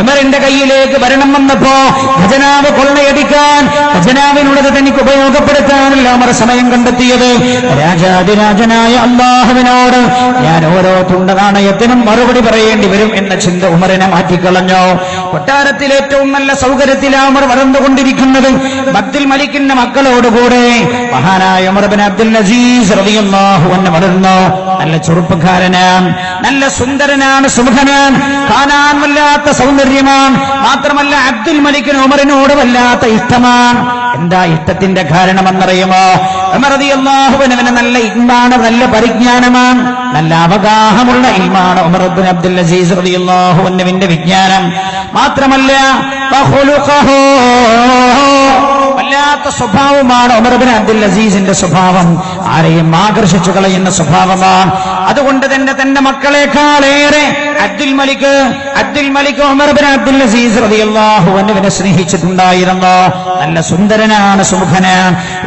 ഉമറിന്റെ കയ്യിലേക്ക് ഭരണം വന്നപ്പോ ഖജനാവ് കൊള്ളയടിക്കാൻ ഖജനാവിനുള്ളത് തനിക്ക് ഉപയോഗപ്പെടുത്താനല്ല അമർ സമയം കണ്ടെത്തിയത്. രാജാതിരാജനായ അള്ളാഹുവിനോട് ഞാൻ ഓരോ തുണ്ട നാണയത്തിനും മറുപടി പറയേണ്ടി വരും എന്ന ചിന്ത ഉമറിനെ മാറ്റിക്കളഞ്ഞു. കൊട്ടാരത്തിൽ ഏറ്റവും നല്ല സൗകര്യത്തിലാണ് ഉമർ വളർന്നുകൊണ്ടിരിക്കുന്നത്. ഭക്തിൽ മലിക്കുന്ന മക്കളോടുകൂടെ മഹാനായ അമർബിൻ അബ്ദുൽ അസീസ് റളിയല്ലാഹു അൻഹു വളർന്നു. നല്ല ചെറുപ്പക്കാരനാണ് നല്ല സുന്ദരനാണ് സുമുഖനാണ്. കാണാൻ വല്ലാത്ത സൗന്ദര്യമാണ്. മാത്രമല്ല അബ്ദുൽ മലിക്കിന് ഉമറിനോട് വല്ലാത്ത ഇഷ്ടമാണ്. എന്താ ഇഷ്ടത്തിന്റെ കാരണമെന്നറിയുമോ? റളിയല്ലാഹുവിന് അവന് നല്ല ഇൽമാണ് നല്ല പരിജ്ഞാനമാണ്. നല്ല അവഗാഹമുള്ള ഇൽമാണ് ഉമർ ബിൻ അബ്ദുൽ അസീസ് അൻഹുവിന്റെ വിജ്ഞാനം. മാത്രമല്ല വല്ലാത്ത സ്വഭാവമാണ് ഉമർബിൻ അബ്ദുൽ അസീസിന്റെ സ്വഭാവം. ആരെയും ആകർഷിച്ചു കളയുന്ന സ്വഭാവമാണ്. അതുകൊണ്ട് തന്നെ തന്റെ മക്കളെക്കാളേറെ അബ്ദുൽ മലിക് അബ്ദുൽ മലിക് ഉമർബിൻ അബ്ദുൽ അസീസ് റളിയല്ലാഹു അൻഹുവിനെ സ്നേഹിച്ചിട്ടുണ്ടായിരുന്നു? നല്ല സുന്ദരനാണ് സുമുഖന്.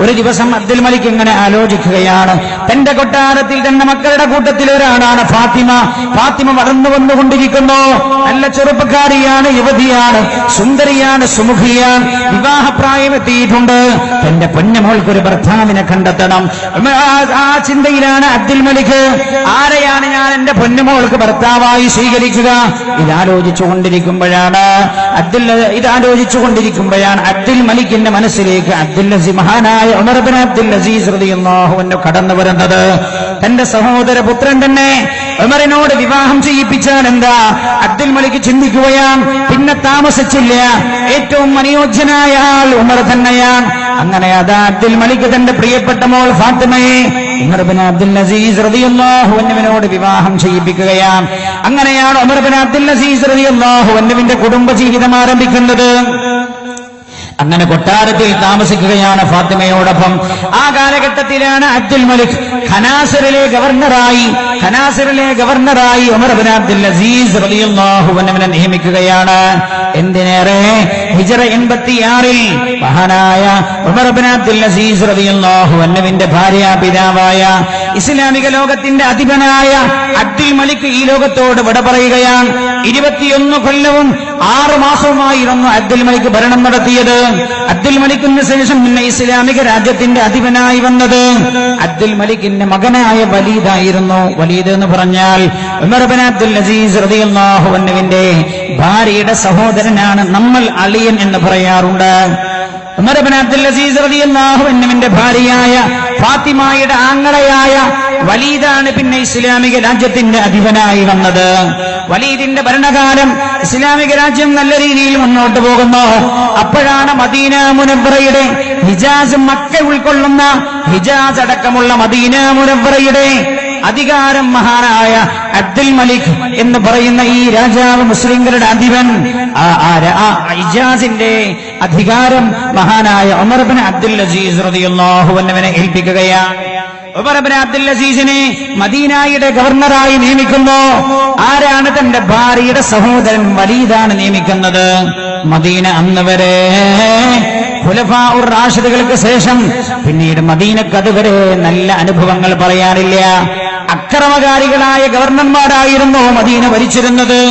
ഒരു ദിവസം അബ്ദുൽ മലിക് ഇങ്ങനെ ആലോചിക്കുകയാണ്. തന്റെ കൊട്ടാരത്തിൽ തന്റെ മക്കളുടെ കൂട്ടത്തിൽ ഒരാളാണ് ഫാത്തിമ. ഫാത്തിമ വളർന്നു വന്നുകൊണ്ടിരിക്കുന്നു. നല്ല ചെറുപ്പക്കാരിയാണ് യുവതിയാണ് സുന്ദരിയാണ് സുമുഖിയാണ്. വിവാഹപ്രായം എത്തിയിട്ടുണ്ട്. തന്റെ പൊന്നമോൾക്ക് ഒരു ഭർത്താവിനെ കണ്ടെത്തണം. ആ ചിന്തയിലാണ് അബ്ദുൽ മലിക്. ആരെയാണ് ഞാൻ എന്റെ പൊന്നമോൾക്ക് ഭർത്താവായി സ്വീകരിക്കുക ഇതാലോചിച്ചു കൊണ്ടിരിക്കുമ്പോഴാണ് അബ്ദുൽ ഇതാലോചിച്ചു കൊണ്ടിരിക്കുമ്പോഴാണ് അബ്ദുൽ മലിക്കിന്റെ മനസ്സിലേക്ക് അബ്ദുൽ മഹാനായ ഉമർബിൻ അബ്ദുൽ അസീസ് റളിയല്ലാഹുവിന് കടന്നു വരുന്നത് തന്റെ സഹോദര പുത്രൻ തന്നെ ഉമറിനോട് വിവാഹം ചെയ്യിപ്പിച്ചാൽ എന്താ അബ്ദുൽ മലിക്ക് ചിന്തിക്കുകയാണ് പിന്നെ താമസിച്ചില്ല. ഏറ്റവും അനുയോജ്യനായ ആൾ ഉമർ തന്നെയാണ്. അങ്ങനെ അതാ അബ്ദുൽ മലിക്ക് തന്റെ പ്രിയപ്പെട്ട മോൾ ഫാത്തിമയെ ഉമർബിൻ അബ്ദുൽ അസീസ് റളിയല്ലാഹു അൻഹുവിനോട് വിവാഹം ചെയ്യിപ്പിക്കുകയാണ്. അങ്ങനെയാണ് ഉമർബിൻ അബ്ദുൽ അസീസ് റളിയല്ലാഹു കുടുംബ ജീവിതം ആരംഭിക്കുന്നത്. അങ്ങനെ കൊട്ടാരത്തിൽ താമസിക്കുകയാണ് ഫാത്തിമയോടൊപ്പം. ആ കാലഘട്ടത്തിലാണ് അബ്ദുൽ മലിക് ഖനാസറിലെ ഗവർണറായി ഖനാസറിലെ ഗവർണറായി ഉമർ ബിൻ അബ്ദുൽ അസീസ് റളിയല്ലാഹു അൻഹുവിനെ നിയമിക്കുകയാണ്. എന്തിനേറെ? ഹിജറ എൺപത്തിയാറിൽ മഹാനായ ഉമർ ബിൻ അബ്ദുൽ അസീസ് അൻഹുവിന്റെ ഭാര്യ പിതാവായ ഇസ്ലാമിക ലോകത്തിന്റെ അധിപനായ അബ്ദുൽ മലിക് ഈ ലോകത്തോട് വിട പറയുകയാണ്. ഇരുപത്തിയൊന്ന് കൊല്ലവും ആറു മാസവുമായിരുന്നു അബ്ദുൽ മലിക് ഭരണം നടത്തിയത്. അബ്ദുൽ മലിക്കിന് ശേഷം പിന്നെ ഇസ്ലാമിക രാജ്യത്തിന്റെ അധിപനായി വന്നത്. അബ്ദുൽ മലിക്കിന്റെ മകനായ വലീദായിരുന്നു. വലീദ് എന്ന് പറഞ്ഞാൽ ഉമർ ബിൻ അബ്ദുൽ അസീസ് റതിന്റെ ഭാര്യയുടെ സഹോദരനാണ് നമ്മൾ അളിയൻ എന്ന് പറയാറുണ്ട്. ഉമർ ബിൻ അബ്ദുൽ അസീസ് റളിയല്ലാഹു എന്നിവന്റെ ഭാര്യയായ ഫാത്തിമായുടെ ആങ്ങളയായ വലീദാണ് പിന്നെ ഇസ്ലാമിക രാജ്യത്തിന്റെ അധിപനായി വന്നത്. വലീദിന്റെ ഭരണകാലം ഇസ്ലാമിക രാജ്യം നല്ല രീതിയിൽ മുന്നോട്ട് പോകുന്നു. അപ്പോഴാണ് മദീന മുനബ്രയുടെ ഹിജാസ് മക്ക ഉൾക്കൊള്ളുന്ന ഹിജാസ് അടക്കമുള്ള മദീന മുനബ്രയുടെ അധികാരം മഹാനായ അബ്ദുൽ മലിക് എന്ന് പറയുന്ന ഈ രാജാവ് മുസ്ലിങ്ങളുടെ അധിപൻ ഇജാസിന്റെ അധികാരം മഹാനായ ഉമർബിൻ അബ്ദുൽ അസീസ് റതിയുള്ളാഹുവന്നവനെ ഏൽപ്പിക്കുകയാണ്. ഉമർബിൻ അബ്ദുൽ അസീസിനെ മദീനായുടെ ഗവർണറായി നിയമിക്കുന്നു. ആരാണ് തന്റെ ഭാര്യയുടെ സഹോദരൻ വലീദാണ് നിയമിക്കുന്നത്? മദീന അന്ന് വരെ ഖുലഫാ ഉർ റാഷിദുകൾക്ക് ശേഷം പിന്നീട് മദീനക്ക് അതുവരെ നല്ല അനുഭവങ്ങൾ പറയാറില്ല അക്രമകാരികളായ ഗവർണർമാരായിരുന്നു മദീന ഭരിച്ചിരുന്നത്.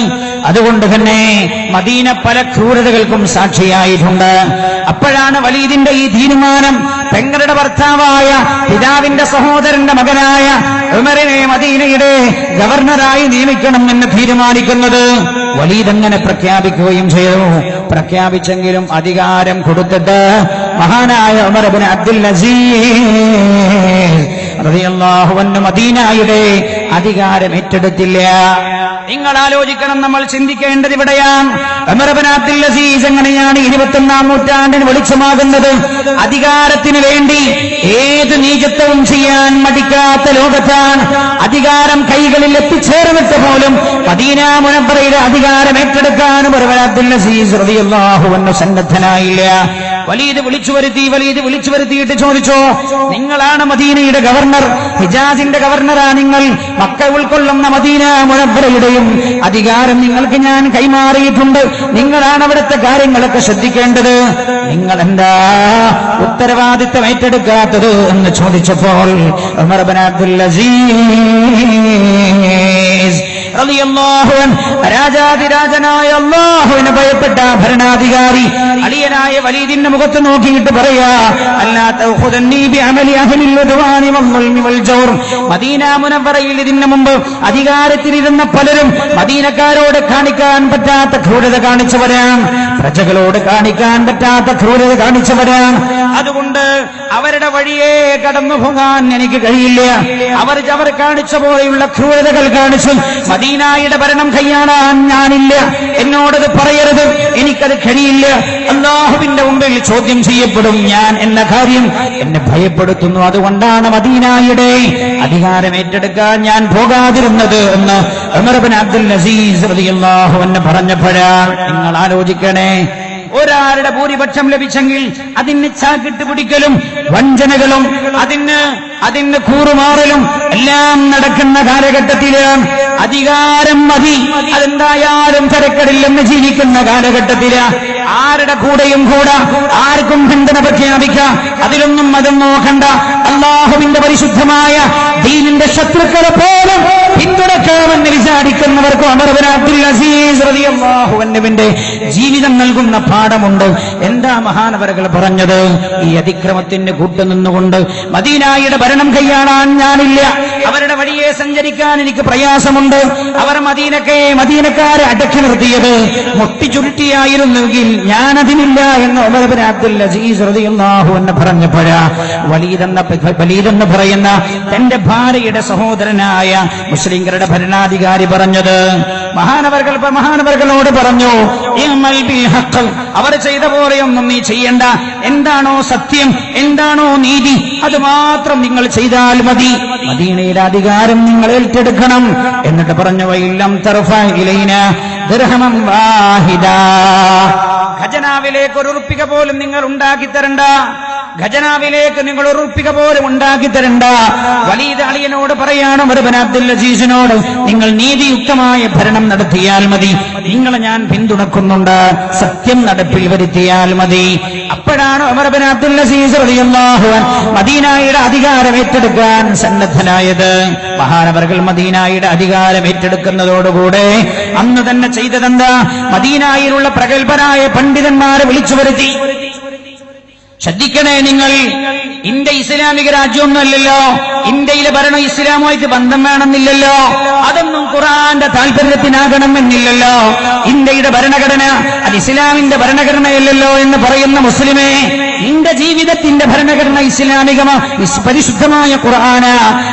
അതുകൊണ്ട് തന്നെ മദീന പല ക്രൂരതകൾക്കും സാക്ഷിയായിട്ടുണ്ട്. അപ്പോഴാണ് വലീദിന്റെ ഈ തീരുമാനം. പെങ്ങളുടെ ഭർത്താവായ പിതാവിന്റെ സഹോദരന്റെ മകനായ ഉമറിനെ മദീനയുടെ ഗവർണറായി നിയമിക്കണം എന്ന് തീരുമാനിക്കുന്നത് വലീദ് അങ്ങനെ പ്രഖ്യാപിക്കുകയും ചെയ്തു. പ്രഖ്യാപിച്ചെങ്കിലും അധികാരം കൊടുത്തിട്ട് മഹാനായ ഉമർ ബിൻ അബ്ദുൽ അസീസ് റളിയല്ലാഹു അൻഹു മദീനായുടെ അധികാരം ഏറ്റെടുത്തില്ല. നിങ്ങൾ ആലോചിക്കണം നമ്മൾ ചിന്തിക്കേണ്ടത് ഇവിടെയാണ്. അബ്ദുൽ അസീസ് എങ്ങനെയാണ് ഇരുപത്തൊന്നാം നൂറ്റാണ്ടിന് വെളിച്ചമാകുന്നത്? അധികാരത്തിന് വേണ്ടി ഏത് നീചത്വവും ചെയ്യാൻ മടിക്കാത്ത ലോകത്താണ്. അധികാരം കൈകളിൽ എത്തിച്ചേർന്നിട്ട് പോലും മദീന മുനമ്പറയുടെ അധികാരം ഏറ്റെടുക്കാൻ അബ്ദുൽ അസീസ് റളിയല്ലാഹു അൻഹു സന്നദ്ധനായില്ല. വലീത് വിളിച്ചു വരുത്തി വലീദ് വിളിച്ചു വരുത്തിയിട്ട് ചോദിച്ചു? നിങ്ങളാണ് മദീനയുടെ ഗവർണർ. ഹിജാസിന്റെ ഗവർണറാ നിങ്ങൾ. മക്ക ഉൾക്കൊള്ളുന്ന മദീന മുഴബ്രയുടെയും അധികാരം നിങ്ങൾക്ക് ഞാൻ കൈമാറിയിട്ടുണ്ട്. നിങ്ങളാണ് അവിടുത്തെ കാര്യങ്ങളൊക്കെ ശ്രദ്ധിക്കേണ്ടത്. നിങ്ങൾ എന്താ ഉത്തരവാദിത്തം ഏറ്റെടുക്കാത്തത് എന്ന് ചോദിച്ചപ്പോൾ ഉമർ ബിൻ അബ്ദുൽ രാജാതിരാജനായ അള്ളാഹുവിനെ ഭയപ്പെട്ട ഭരണാധികാരി അളിയനായ വലീദിന്റെ മുഖത്ത് നോക്കിയിട്ട് പറയാ മദീന മുനവറയിൽ ഇതിന് മുമ്പ് അധികാരത്തിലിരുന്ന പലരും മദീനക്കാരോട് കാണിക്കാൻ പറ്റാത്ത ക്രൂരത കാണിച്ചവരാണ് പ്രജകളോട് കാണിക്കാൻ പറ്റാത്ത ക്രൂരത കാണിച്ചവരാണ്. അതുകൊണ്ട് അവരുടെ വഴിയെ കടന്നു പോകാൻ എനിക്ക് കഴിയില്ല. അവർ അവർ കാണിച്ച പോലെയുള്ള ക്രൂരതകൾ കാണിച്ചു മദീനായുടെ ഭരണം കൈയാടാൻ ഞാനില്ല. എന്നോടത് പറയരുത്. എനിക്കത് കഴിയില്ല അള്ളാഹുവിന്റെ മുമ്പിൽ ചോദ്യം ചെയ്യപ്പെടും ഞാൻ എന്ന കാര്യം എന്നെ ഭയപ്പെടുത്തുന്നു. അതുകൊണ്ടാണ് മദീനായുടെ അധികാരം ഏറ്റെടുക്കാൻ ഞാൻ പോകാതിരുന്നത് എന്ന് ഉമർബിൻ അബ്ദുൽ നസീസ് റളിയല്ലാഹു എന്നെ പറഞ്ഞപ്പോഴാണ്. നിങ്ങൾ ആലോചിക്കണേ ഒരാളുടെ ഭൂരിപക്ഷം ലഭിച്ചെങ്കിൽ അതിന് ചാക്കിട്ട് പിടിക്കലും വഞ്ചനകളും അതിന് അതിന് കൂറുമാറലും എല്ലാം നടക്കുന്ന കാലഘട്ടത്തിലാണ്. അധികാരം മതി. അതെന്തായാലും തിരക്കടില്ലെന്ന് ജീവിക്കുന്ന കാലഘട്ടത്തിൽ ആരുടെ കൂടെയും കൂടാ? ആർക്കും പിന്തുണ പ്രഖ്യാപിക്കാം. അതിലൊന്നും മതം നോക്കണ്ട. അള്ളാഹുവിന്റെ പരിശുദ്ധമായ ദീനിന്റെ ശത്രുക്കളെ പോലും പിന്തുണക്കാമെന്ന് വിചാരിക്കുന്നവർക്കും അമർവൻ അബ്ദുൽ അസീസ് റളിയല്ലാഹുവിന്റെ ജീവിതം നൽകുന്ന പാഠമുണ്ട്. എന്താ മഹാനവരകൾ പറഞ്ഞത്? ഈ അതിക്രമത്തിന് കൂട്ടുനിന്നുകൊണ്ട് മദീനായുടെ ഭരണം കൈയാളാൻ ഞാനില്ല. അവരുടെ വഴിയെ സഞ്ചരിക്കാൻ എനിക്ക് പ്രയാസമുണ്ട്. അവർ മദീനക്കെ മദീനക്കാരെ അടക്കി നിർത്തിയത്. മുട്ടിച്ചുരുട്ടിയായിരുന്നെങ്കിൽ ഞാൻ അതിനില്ല എന്ന് ഉമർബിൻ അബ്ദുൽ അസീസ് റളിയല്ലാഹു എന്ന് വലീദെന്ന പറയുന്ന തന്റെ ഭാര്യയുടെ സഹോദരനായ മുസ്ലിംകളുടെ ഭരണാധികാരി പറഞ്ഞത്. മഹാനവർകൾ മഹാനവർകളോട് പറഞ്ഞു. അവർ ചെയ്ത പോലെയൊന്നും നീ ചെയ്യണ്ട. എന്താണോ സത്യം എന്താണോ നീതി അത് മാത്രം നിങ്ങൾ ചെയ്താൽ മതി. മദീനയുടെ അധികാരം നിങ്ങൾ ഏറ്റെടുക്കണം. എന്നിട്ട് പറഞ്ഞു വൈലം തർഫ ഇലൈന ദിർഹമം വാഹിദ. ഖജനാവിലേക്ക് ഒരു ഉറുപ്പിക പോലും നിങ്ങൾ ഉണ്ടാക്കി തരണ്ട. ഖജനാവിലേക്ക് നിങ്ങൾ ഉറുപ്പിക പോലും ഉണ്ടാക്കി തരണ്ട. വലീദ് അളിയനോട് പറയാണ് മറുപൻ അബ്ദുൽ നിങ്ങൾ നീതിയുക്തമായ ഭരണം നടത്തിയാൽ മതി. നിങ്ങളെ ഞാൻ പിന്തുണക്കുന്നുണ്ട്. സത്യം നടപ്പിൽ വരുത്തിയാൽ മതി. അപ്പോഴാണ് ഉമർബിൻ അബ്ദുൽ അസീസ് റളിയല്ലാഹു അൻഹു മദീനായുടെ അധികാരം ഏറ്റെടുക്കാൻ സന്നദ്ധനായത്. മഹാനവർകൾ മദീനായുടെ അധികാരം ഏറ്റെടുക്കുന്നതോടുകൂടെ അന്ന് തന്നെ ചെയ്തതെന്താ? മദീനായിലുള്ള പ്രഗത്ഭരായ പണ്ഡിതന്മാരെ വിളിച്ചു വരുത്തി ശ്രദ്ധിക്കണേ നിങ്ങൾ. ഇന്ത്യ ഇസ്ലാമിക രാജ്യമൊന്നുമല്ലല്ലോ. ഇന്ത്യയിലെ ഭരണം ഇസ്ലാമുമായിട്ട് ബന്ധം വേണമെന്നില്ലല്ലോ. അതൊന്നും ഖുറാന്റെ താല്പര്യത്തിനാകണമെന്നില്ലല്ലോ ഇന്ത്യയുടെ ഭരണഘടന അത് ഇസ്ലാമിന്റെ ഭരണഘടനയല്ലല്ലോ എന്ന് പറയുന്ന മുസ്ലിമേ നിന്റെ ജീവിതത്തിന്റെ ഭരണഘടന ഇസ്ലാമികമാ ഇസ് പരിശുദ്ധമായ ഖുർആന.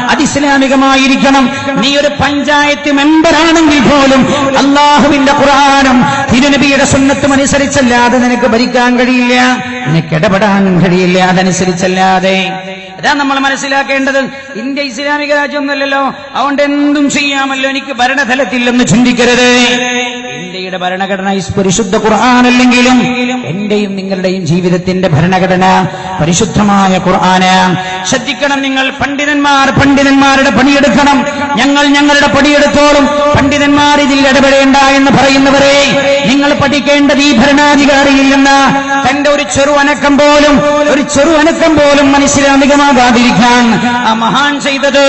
അത് ഇസ്ലാമികമായിരിക്കണം. നീ ഒരു പഞ്ചായത്ത് മെമ്പറാണെങ്കിൽ പോലും അള്ളാഹുവിന്റെ ഖുർആനും തിരുനബിയുടെ സുന്നത്തും അനുസരിച്ചല്ലാതെ നിനക്ക് ഭരിക്കാൻ കഴിയില്ല. നിനക്ക് ഇടപെടാൻ കഴിയില്ല. അതനുസരിച്ചല്ലാതെ. അതാ നമ്മൾ മനസ്സിലാക്കേണ്ടത്. ഇന്ത്യ ഇസ്ലാമിക രാജ്യമൊന്നുമല്ലല്ലോ. അതുകൊണ്ട് എന്തും ചെയ്യാമല്ലോ. എനിക്ക് ഭരണതലത്തിൽ എന്ന് ചിന്തിക്കരുത്. ഇന്ത്യയുടെ ഭരണഘടന പരിശുദ്ധ ഖുർആാനല്ലെങ്കിലും എന്റെയും നിങ്ങളുടെയും ജീവിതത്തിന്റെ ഭരണഘടന പരിശുദ്ധമായ ഖുർആന് ശ്രദ്ധിക്കണം നിങ്ങൾ പണ്ഡിതന്മാർ പണ്ഡിതന്മാരുടെ പണിയെടുക്കണം ഞങ്ങൾ ഞങ്ങളുടെ പണിയെടുത്തോളും പണ്ഡിതന്മാർ ഇതിൽ ഇടപെടേണ്ട എന്ന് പറയുന്നവരെ നിങ്ങൾ പഠിക്കേണ്ടത് ഈ ഭരണാധികാരിയിൽ നിന്ന്. തന്റെ ഒരു ചെറു അനക്കം പോലും ഒരു ചെറു അനക്കം പോലും മനസ്സിലാമികമാകാതിരിക്കാൻ ആ മഹാൻ ചെയ്തത്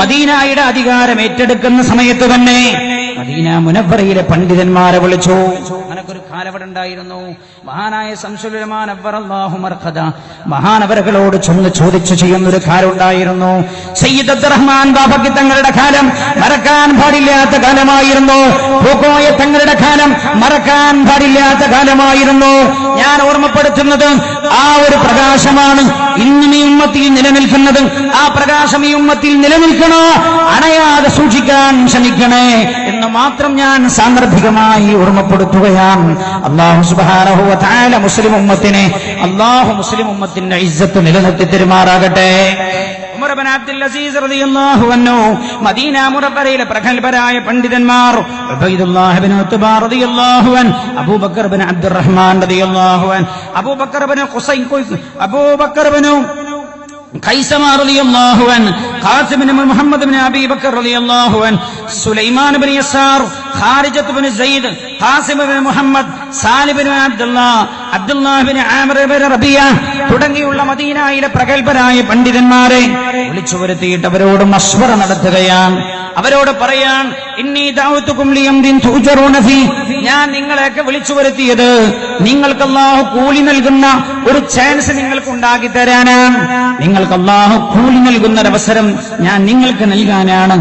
മദീനായുടെ അധികാരം ഏറ്റെടുക്കുന്ന സമയത്ത് തന്നെ. മദീന മുനവറയിലെ പണ്ഡിതന്മാരെ വിളിച്ചു. അങ്ങനൊരു അവിടെ ഉണ്ടായിരുന്നു മഹാനായ സംസുലമാൻ മഹാനവരകളോട് ചെന്ന് ചോദിച്ചു ചെയ്യുന്ന ഒരു കാലം ഉണ്ടായിരുന്നു സയ്യിദ് അബ്ദുറഹ്മാൻ ബാബയ്ക്ക് തങ്ങളുടെ കാലം മറക്കാൻ പാടില്ലാത്ത കാലമായിരുന്നു. പൂക്കോയ തങ്ങളുടെ കാലം മറക്കാൻ പാടില്ലാത്ത കാലമായിരുന്നു. ഞാൻ ഓർമ്മപ്പെടുത്തുന്നത് ആ ഒരു പ്രകാശമാണ് ഇന്നും ഈ ഉമ്മത്തിൽ നിലനിൽക്കുന്നത്. ആ പ്രകാശം ഈ ഉമ്മത്തിൽ നിലനിൽക്കണോ? അണയാതെ സൂക്ഷിക്കാൻ ശ്രമിക്കണേ എന്ന് മാത്രം ഞാൻ സാന്ദർഭികമായി ഓർമ്മപ്പെടുത്തുകയാണ്. അള്ളാഹു സുബാനഹുല മുസ്ലിം ഉമ്മത്തിനെ അള്ളാഹു മുസ്ലിം ഉമ്മത്തിന്റെ ഇജ്ജത്ത് നിലനിർത്തി തെരുമാറാകട്ടെ. ഉമർ ബിൻ അബ്ദുൽ അസീസ് റളിയല്ലാഹു അൻഹു മദീന മുറബറയിലെ പ്രഗത്ഭരായ പണ്ഡിതന്മാർ Abu Bakr Abdur Rahman Abu Bakr Abu Bakr Muhammad സാലിബിൻ Abdulla അബ്ദുല്ലാഹിബിൻ ആമിർ റബിയ തുടങ്ങിയുള്ള മദീനായിലെ പ്രഗത്ഭരായ പണ്ഡിതന്മാരെ വിളിച്ചു വരുത്തിയിട്ട് അവരോട് മസ്വറ നടത്തുകയാണ്. അവരോട് പറയാൻ ഇന്നീ ഞാൻ നിങ്ങളെയൊക്കെ വിളിച്ചു വരുത്തിയത് നിങ്ങൾക്ക് അല്ലാഹു കൂലി നൽകുന്ന ഒരു ചാൻസ് നിങ്ങൾക്ക് ഉണ്ടാക്കി തരാനാണ് നിങ്ങൾക്ക് അല്ലാഹു കൂലി നൽകുന്ന ഒരു അവസരം ഞാൻ നിങ്ങൾക്ക് നൽകാനാണ്.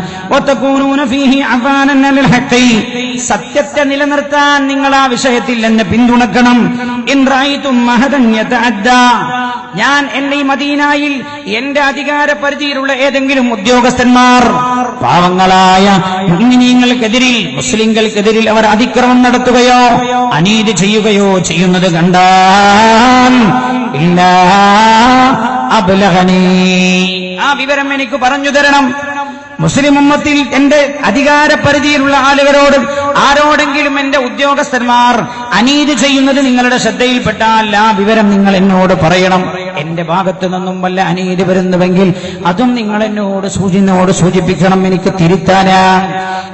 സത്യത്തെ നിലനിർത്താൻ നിങ്ങൾ ആ വിഷയത്തിൽ എന്നെ പിന്തുണക്കണം. റഅയ്തും മഹദൻ യതഅദ്ദാ. ഞാൻ എന്റെ ഈ മദീനായിൽ എന്റെ അധികാര പരിധിയിലുള്ള ഏതെങ്കിലും ഉദ്യോഗസ്ഥന്മാർ പാവങ്ങളായ മുഗ്മിനീങ്ങൾക്കെതിരിൽ മുസ്ലിങ്ങൾക്കെതിരിൽ അവർ അതിക്രമം നടത്തുകയോ അനീതി ചെയ്യുകയോ ചെയ്യുന്നത് കണ്ടാൽ ആ വിവരം എനിക്ക് പറഞ്ഞു തരണം. മുസ്ലിം ഉമ്മത്തിൽ എന്റെ അധികാര പരിധിയിലുള്ള ആളുകളോട് ആരോടെങ്കിലും എന്റെ ഉദ്യോഗസ്ഥന്മാർ അനീതി ചെയ്യുന്നത് നിങ്ങളുടെ ശ്രദ്ധയിൽപ്പെട്ടാൽ ആ വിവരം നിങ്ങൾ എന്നോട് പറയണം. എന്റെ ഭാഗത്തു നിന്നും വല്ല അനീതി വരുന്നുവെങ്കിൽ അതും നിങ്ങൾ എന്നോട് സൂചിനോട് സൂചിപ്പിക്കണം. എനിക്ക് തിരുത്താനാ.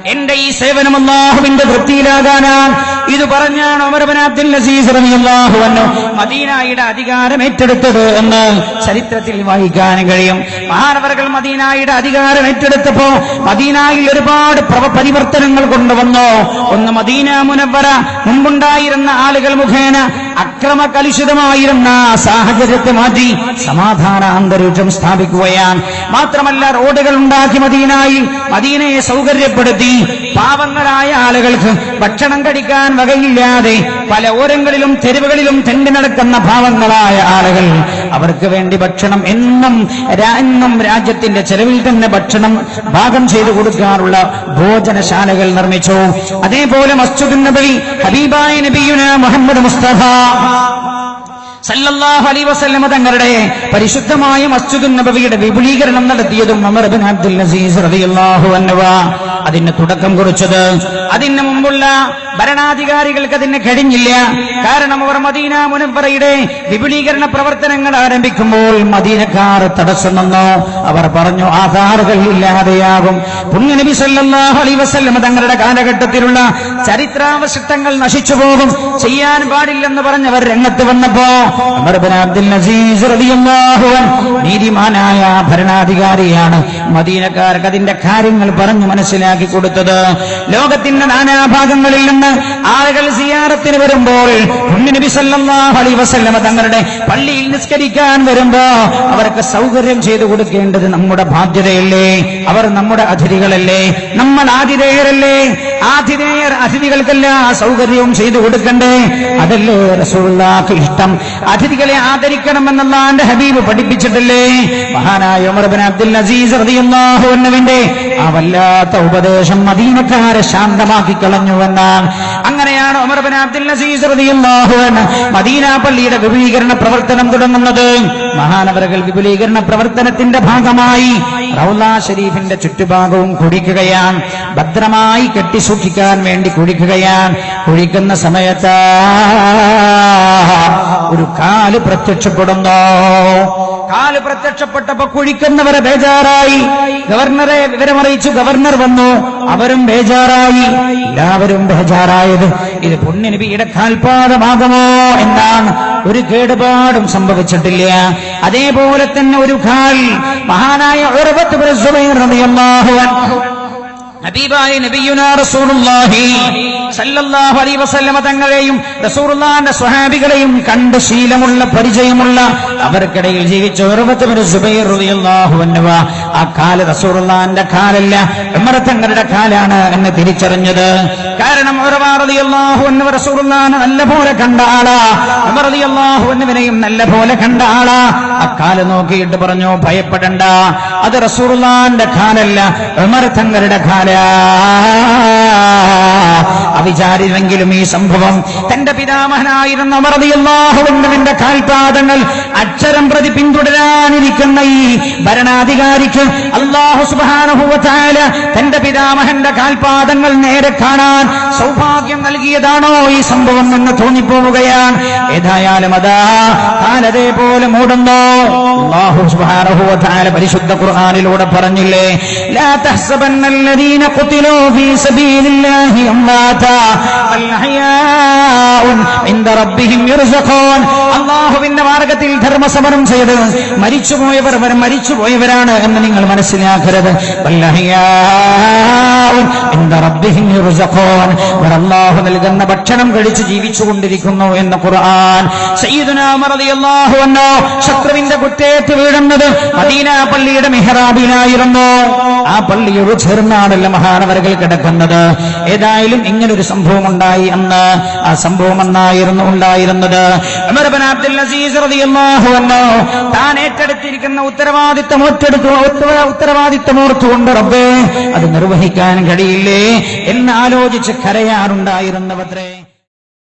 എന്റെ ഈ സേവനം അള്ളാഹുവിന്റെ വൃത്തിയിലാകാനാ ഇത് പറഞ്ഞാണ് ഒമർബൻ അബ്ദുൽ അസീസ് റളിയല്ലാഹു അൻഹു മദീനായുടെ അധികാരം ഏറ്റെടുത്തത് എന്ന് ചരിത്രത്തിൽ വായിക്കാൻ കഴിയും. മഹാനവറുകൾ മദീനായുടെ അധികാരം ഏറ്റെടുത്തപ്പോ മദീനായിൽ ഒരുപാട് പ്രവ- പരിവർത്തനങ്ങൾ കൊണ്ടുവന്നു. ഒന്ന് മദീന മുനവറ മുമ്പുണ്ടായിരുന്ന ആളുകൾ മുഖേന അക്രമ കലുഷിതമായിരുന്ന ആ സാഹചര്യത്തെ മാറ്റി സമാധാന അന്തരീക്ഷം സ്ഥാപിക്കുകയാണ്. മാത്രമല്ല റോഡുകൾ ഉണ്ടാക്കി മദീനായിൽ മദീനയെ സൗകര്യപ്പെടുത്തി പാവങ്ങളായ ആളുകൾക്ക് ഭക്ഷണം കഴിക്കാൻ വകയില്ലാതെ പല ഓരങ്ങളിലും തെരുവുകളിലും തെണ്ടി നടക്കുന്ന പാവങ്ങളായ ആളുകൾ അവർക്ക് വേണ്ടി ഭക്ഷണം എന്നും എന്നും രാജ്യത്തിന്റെ ചെലവിൽ തന്നെ ഭക്ഷണം ഭാഗം ചെയ്തു കൊടുക്കാനുള്ള ഭോജനശാലകൾ നിർമ്മിച്ചു. അതേപോലെ മസ്ജിദ് നബി ഹബീബായ നബിയുന മുഹമ്മദ് മുസ്തഫ സല്ലല്ലാഹു അലൈഹി വസല്ലമ തങ്ങളുടെ പരിശുദ്ധമായ മസ്ജിദുൻ നബവിയുടെ വിപുലീകരണം നടത്തിയതും ഉമർ ബിൻ അബ്ദുൽ അസീസ് റളിയല്ലാഹു അൻഹു അതിന് തുടക്കം കുറിച്ചത് അതിന് മുമ്പുള്ള ഭരണാധികാരികൾക്ക് അതിന് കഴിഞ്ഞില്ല. കാരണം അവർ മദീന മുനവറയുടെ വിപുലീകരണ പ്രവർത്തനങ്ങൾ ആരംഭിക്കുമ്പോൾ മദീനക്കാർ തടസ്സം നിന്നു അവർ പറഞ്ഞു ആധാറുകൾ ഇല്ലാതെയാകും. പുണ്യനബി അലൈഹി വസല്ലമ തങ്ങളുടെ കാലഘട്ടത്തിലുള്ള ചരിത്രാവശിഷ്ടങ്ങൾ നശിച്ചു പോകും. ചെയ്യാൻ പാടില്ലെന്ന് പറഞ്ഞവർ രംഗത്ത് വന്നപ്പോ അബ്ദുൽ നസീസ് നീതിമാനായ ഭരണാധികാരിയാണ് മദീനക്കാർക്ക് അതിന്റെ കാര്യങ്ങൾ പറഞ്ഞു മനസ്സിലാക്കി കൊടുത്തത്. ലോകത്തിന്റെ നാനാഭാഗങ്ങളിൽ നിന്ന് ആളുകൾ സിയാറത്തിന് വരുമ്പോൾ സല്ലല്ലാഹു അലൈഹി വസല്ലമ തങ്ങളുടെ പള്ളിയിൽ നിസ്കരിക്കാൻ വരുമ്പോ അവർക്ക് സൗകര്യം ചെയ്തു കൊടുക്കേണ്ടത് നമ്മുടെ ബാധ്യതയല്ലേ? അവർ നമ്മുടെ അതിഥികളല്ലേ? നമ്മൾ ആതിഥേയരല്ലേ? ആതിഥേയർ അതിഥികൾക്കെല്ലാം സൗകര്യവും ചെയ്തു കൊടുക്കണ്ടേ? അതല്ലേ റസൂള്ളാക്ക് ഇഷ്ടം. അതിഥികളെ ആദരിക്കണമെന്നുള്ള ഹബീബ് പഠിപ്പിച്ചിട്ടില്ലേ? മഹാനായ ഉമർബിൻ അബ്ദുൽ അസീസ് റളിയല്ലാഹു അൻഹുവിന്റെ ആ വല്ലാത്ത ഉപദേശം മദീനക്കാരെ ശാന്തമാക്കി കളഞ്ഞുവെന്നാണ് അങ്ങനെയാണ് Umar bin Abdul Aziz Medina പള്ളിയുടെ വിപുലീകരണ പ്രവർത്തനം തുടങ്ങുന്നത്. മഹാനവരകൾ വിപുലീകരണ പ്രവർത്തനത്തിന്റെ ഭാഗമായി റൗല ഷരീഫിന്റെ ചുറ്റുഭാഗവും കുഴിക്കുകയാണ് ഭദ്രമായി കെട്ടിസൂക്ഷിക്കാൻ വേണ്ടി കുഴിക്കുകയാണ് കുഴിക്കുന്ന സമയത്ത് ഒരു കാൽ പ്രത്യക്ഷപ്പെടുന്നു. കാൽ പ്രത്യക്ഷപ്പെട്ടപ്പോ കുഴിക്കുന്നവരെ ബേജാറായി. ഗവർണറെ വിവരമറിയിച്ചു ഗവർണർ വന്നു. അവരും ബേജാറായി. എല്ലാവരും ബേജാറായത്. ഇത് പുണ്യനബിയുടെ കാൽപാദമാകുമോ എന്നാണ് ഒരു കേടുപാടും സംഭവിച്ചിട്ടില്ല. അതേപോലെ തന്നെ ഒരു കാൽ മഹാനായ ഉറവത്ത് ഹബീബായ നബിയുനാ റസൂലുള്ളാഹി. സല്ലല്ലാഹു അലൈഹി വസല്ലമ തങ്ങളെയും റസൂലുള്ളാഹിന്റെ സ്വഹാബികളെയും കണ്ട് ശീലമുള്ള പരിചയമുള്ള അവർക്കിടയിൽ ജീവിച്ച ഉറവത്ത് ബിൻ സുബൈർ റളിയല്ലാഹു അൻഹു ആ കാൽ റസൂലുള്ളാഹിന്റെ കാലല്ല ഉമർ തങ്ങളുടെ കാലാണ് എന്ന് തിരിച്ചറിഞ്ഞത്. കാരണം ഉറവ റളിയല്ലാഹു അൻഹു റസൂലുള്ളാഹിനെ നല്ലപോലെ കണ്ട ആളാ ഉമർ റളിയല്ലാഹു അൻഹുവിനെയും നല്ലപോലെ കണ്ട ആളാ. ആ കാൽ നോക്കിയിട്ട് പറഞ്ഞു ഭയപ്പെടണ്ട അത് റസൂലുള്ളാഹിന്റെ കാലല്ല ഉമർ തങ്ങളുടെ കാല. അവിചാരിതെങ്കിലും ഈ സംഭവം തന്റെ പിതാമഹനായിരുന്ന മറതിയല്ലാഹുവിന്റെ കാൽപാദങ്ങൾ അക്ഷരം പ്രതി പിന്തുടരാനിരിക്കുന്ന ഈ ഭരണാധികാരിക്ക് അള്ളാഹു സുബാനുഭവത്തായ തന്റെ പിതാമഹന്റെ കാൽപാദങ്ങൾ നേരെ കാണാൻ സൗഭാഗ്യം നൽകിയതാണോ ഈ സംഭവം എന്ന് തോന്നിപ്പോവുകയാണ്. ഏതായാലും അതാ താനതേപോലെ മൂടുന്നോ. അള്ളാഹു സുബാനുഭവത്തായ പരിശുദ്ധ ഖുർആാനിലൂടെ പറഞ്ഞില്ലേ ലാ തഹ്സബന്നല്ലദീന ഖുതിലൂ ഫീ സബീലില്ലാഹി അംവാതാ അള്ളാഹുവിന്റെ മാർഗത്തിൽ ധർമ്മസമരം ചെയ്ത് മരിച്ചുപോയവർ മരിച്ചുപോയവരാണ് എന്ന് നിങ്ങൾ മനസ്സിലാക്കരുത്. അള്ളാഹു നൽകുന്ന ഭക്ഷണം കഴിച്ച് ജീവിച്ചുകൊണ്ടിരിക്കുന്നു എന്ന് ഖുർആൻ. ശത്രുവിന്റെ കുറ്റേറ്റ് വീഴുന്നത് മദീന പള്ളിയുടെ മെഹ്റാബിലായിരുന്നു. ആ പള്ളിയോട് ചേർന്നാണല്ലോ മഹാനവരകൾ കിടക്കുന്നത്. ഏതായാലും ഇങ്ങനൊരു സംഭവം ഉണ്ടായി അന്ന്. ആ സംഭവം അന്നായിരുന്നു ഉണ്ടായിരുന്നത് താൻ ഏറ്റെടുത്തിരിക്കുന്ന ഉത്തരവാദിത്തം ഒറ്റെടുത്തു ഉത്തര- ഉത്തരവാദിത്തം ഓർത്തുകൊണ്ട് റബ്ബേ അത് നിർവഹിക്കാൻ കഴിയില്ലേ എന്നാലോചിച്ച് കരയാറുണ്ടായിരുന്നവത്രേ